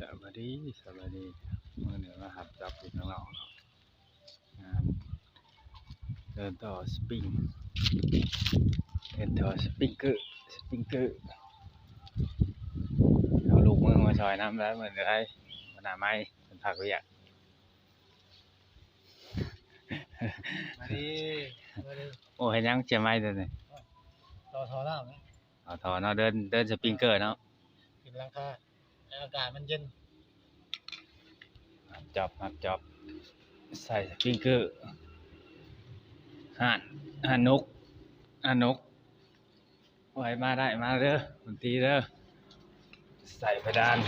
สวัสดีสวัสดีเมื่อเดือนมาหับจับอยู่ข้างนอกเนาะงานเดินต่อสปริงเดินต่อสปริงเกอร์สปริงเกอร์เอาลูกมือมาซอยน้ำแล้วเหมือนไรมันหนาไม้เป็นผักวิอยากมาดิมาดิโอ้เห็นยังเจียไม้เดินเลยต่อทอเล่านะเอาทอเนาะเดินเดินสปริงเกอร์เนาะกินหลังคาให้ อากาศมันเย็นหับจับหับจับ ใส่สปริงเกอร์ห่านห่านนกห่านนกไว้มาได้มาเด้อดนตรีเด้อใส่เพดาน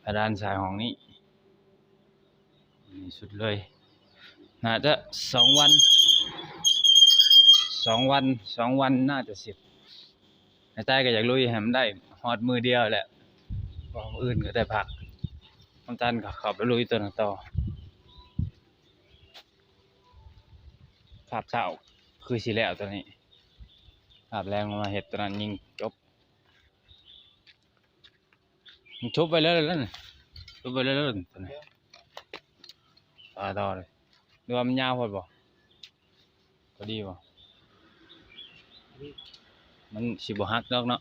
เพดานสายของนี้นี่สุดเลยน่าจะสองวันสองวันสองวันน่าจะเสร็จ ในใจก็อยากลุยให้มันได้ฮอดมือเดียวแหละเพราะมื้ออื่นก็ได้พักน้ำตาลก็ขับไปลุยตัวนต่อภาพเช้าคือสิแล้วตัวนี้ภาพแรงมาเห็ดตัวนั้นยิงจบมันชุบไปเลยแล้วนี่ชุบไปเลยแล้วนี่ตัวนี้ต่อต่อเลยดูว่ามันยาวพอบ่ก็ดีบ่ มันสิบ่ฮักดอกเนาะ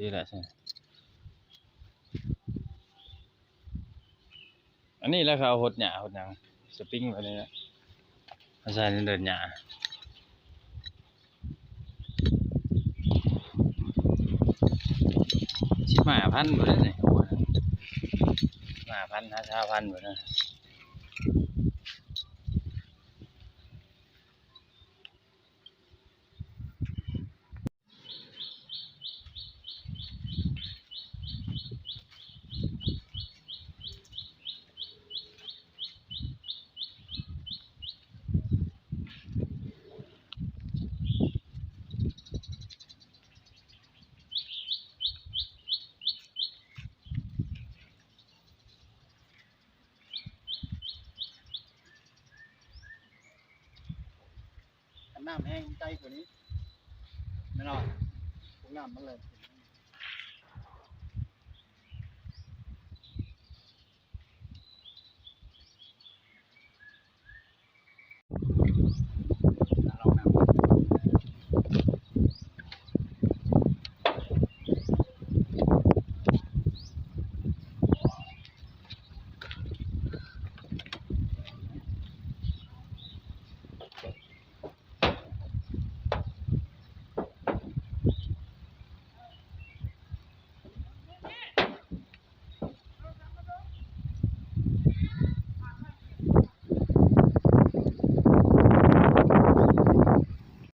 ดีแหละใช่อันนี้แล้วเขาหดหญ้าหดหยังสปริงไปเลยนะอาใส่ในเดินหญ้าชิบหมาพันหมดเลยเนี่ยหมาพันห้าชาพันหมดเลย น้ำแห้งใจกว่านี้ไม่นอนพวกน้ำมันเลย